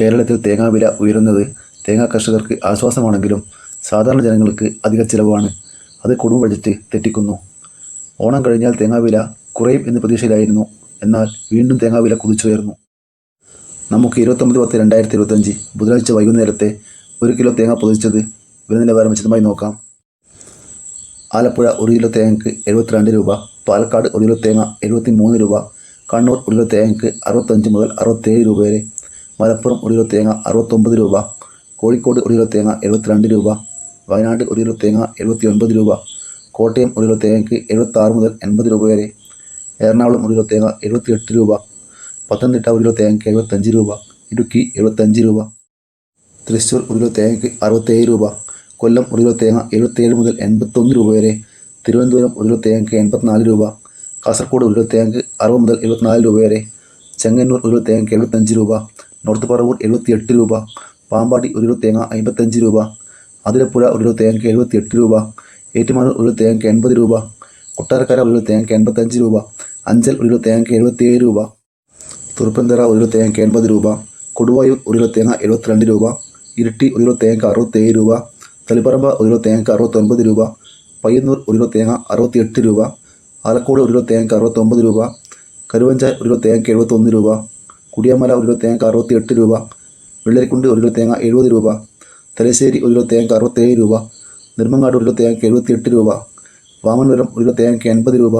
കേരളത്തിൽ തേങ്ങാ വില ഉയരുന്നത് തേങ്ങാ കർഷകർക്ക് ആശ്വാസമാണെങ്കിലും സാധാരണ ജനങ്ങൾക്ക് അധിക ചിലവാണ്. അത് കുടുംബ ബഡ്ജറ്റ് തെറ്റിക്കുന്നു. ഓണം കഴിഞ്ഞാൽ തേങ്ങാ വില കുറയും എന്ന പ്രതീക്ഷയിലായിരുന്നു. എന്നാൽ വീണ്ടും തേങ്ങാ വില കുതിച്ചുയർന്നു. നമുക്ക് ഇരുപത്തൊമ്പത് പത്ത് രണ്ടായിരത്തി ഇരുപത്തഞ്ച് ബുധനാഴ്ച വൈകുന്നേരത്തെ ഒരു കിലോ തേങ്ങ പൊതിച്ചത് വില നിലവാരം വിശദമായി നോക്കാം. ആലപ്പുഴ ഒരു കിലോ തേങ്ങക്ക് എഴുപത്തിരണ്ട് രൂപ പാലക്കാട് ഒരു കിലോ തേങ്ങ എഴുപത്തി മൂന്ന് രൂപ കണ്ണൂർ ഒരു കിലോ തേങ്ങക്ക് അറുപത്തഞ്ച് മുതൽ അറുപത്തേഴ് രൂപ വരെ മലപ്പുറം ഒരു കിലോ തേങ്ങ അറുപത്തൊമ്പത് രൂപ കോഴിക്കോട് ഒരു കിലോ തേങ്ങ എഴുപത്തിരണ്ട് രൂപ വയനാട് ഒരു കിലോ തേങ്ങ എഴുപത്തി ഒൻപത് രൂപ കോട്ടയം ഒരു കിലോ തേങ്ങയ്ക്ക് എഴുപത്താറ് മുതൽ എൺപത് രൂപ വരെ എറണാകുളം ഒരു കിലോ തേങ്ങ എഴുപത്തിയെട്ട് രൂപ പത്തനംതിട്ട ഒരു കിലോ തേങ്ങയ്ക്ക് എഴുപത്തഞ്ച് രൂപ ഇടുക്കി എഴുപത്തഞ്ച് രൂപ തൃശ്ശൂർ ഒരു കിലോ തേങ്ങയ്ക്ക് അറുപത്തേഴ് രൂപ കൊല്ലം ഒരു കിലോ തേങ്ങ എഴുപത്തേഴ് മുതൽ എൺപത്തൊന്ന് രൂപ വരെ തിരുവനന്തപുരം ഒരു കിലോ തേങ്ങയ്ക്ക് എൺപത്തിനാല് രൂപ കാസർഗോഡ് ഒരു കിലോ തേങ്ങയ്ക്ക് അറുപത് മുതൽ എഴുപത്തിനാല് രൂപ വരെ ചെങ്ങന്നൂർ ഒരു കിലോ തേങ്ങയ്ക്ക് എഴുപത്തഞ്ച് രൂപ നോർത്ത് പറവൂർ എഴുപത്തിയെട്ട് രൂപ പാമ്പാടി ഒരു കിലോ തേങ്ങ അമ്പത്തഞ്ച് രൂപ അതിരപ്പുഴ ഒരു കിലോ തേങ്ങയ്ക്ക് എഴുപത്തിയെട്ട് രൂപ ഏറ്റുമാനൂർ ഒരു തേങ്ങയ്ക്ക് എൺപത് രൂപ കൊട്ടാരക്കര ഒരു കിലോ തേങ്ങയ്ക്ക് എൺപത്തഞ്ച് രൂപ അഞ്ചൽ ഒരു കിലോ തേങ്ങയ്ക്ക് എഴുപത്തിയേഴ് രൂപ തുറുപ്പന്തറ ഒരു കിലോ തേങ്ങയ്ക്ക് എൺപത് രൂപ കൊടുവായൂർ ഒരു കിലോ തേങ്ങ എഴുപത്തിരണ്ട് രൂപ ഇരിട്ടി ഒരു കിലോ തേങ്ങയ്ക്ക് അറുപത്തേഴ് രൂപ തളിപ്പറമ്പ ഒരു കിലോ തേങ്ങയ്ക്ക് അറുപത്തൊൻപത് രൂപ പയ്യന്നൂർ ഒരു കിലോ തേങ്ങ അറുപത്തിയെട്ട് രൂപ ആലക്കോട് ഒരു കിലോ തേങ്ങയ്ക്ക് അറുപത്തൊമ്പത് രൂപ കരുവഞ്ചാൽ ഒരു കിലോ തേങ്ങയ്ക്ക് എഴുപത്തൊന്ന് രൂപ കുടിയാമല ഒരു കിലോ തേങ്ങ അറുപത്തി എട്ട് രൂപ. വെള്ളരിക്കുണ്ട് ഒരു കിലോ തേങ്ങ എഴുപത് രൂപ. തലശ്ശേരി ഒരു കിലോ തേങ്ങ അറുപത്തേഴ് രൂപ. നിർമ്മങ്ങാട് ഒരു കിലോ തേങ്ങയ്ക്ക് എഴുപത്തിയെട്ട് രൂപ. വാമൻപുരം ഒരു കിലോ തേങ്ങയ്ക്ക് എൺപത് രൂപ.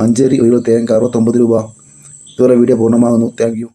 മഞ്ചേരി ഒരു കിലോ തേങ്ങയ്ക്ക് അറുപത്തൊമ്പത് രൂപ. ഇതുപോലെ വീഡിയോ പൂർണമാകുന്നു. Thank you